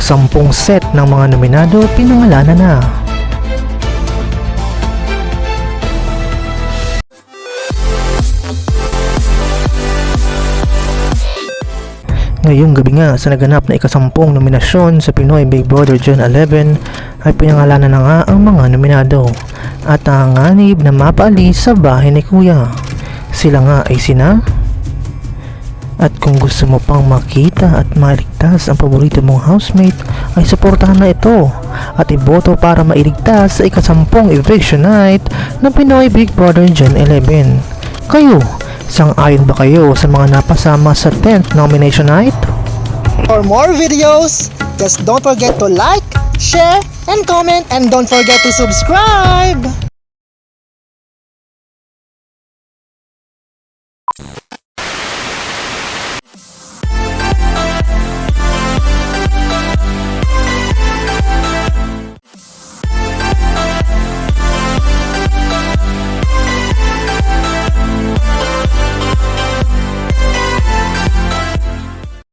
Ang sampung set ng mga nominado pinangalanan na. Ngayong gabi nga sa naganap na ikasampung nominasyon sa Pinoy Big Brother Gen 11 ay pinangalanan na nga ang mga nominado at nanganib na mapaalis sa bahay ni Kuya. Sila nga ay sina at kung gusto mo pang makita at maligtas ang paborito mong housemate ay suportahan na ito at iboto para mailigtas sa ikasampung eviction night ng Pinoy Big Brother Gen 11. Kayo, sang-ayon ba kayo sa mga napasama sa 10th nomination night? For more videos, just don't forget to like, share, and comment, and don't forget to subscribe!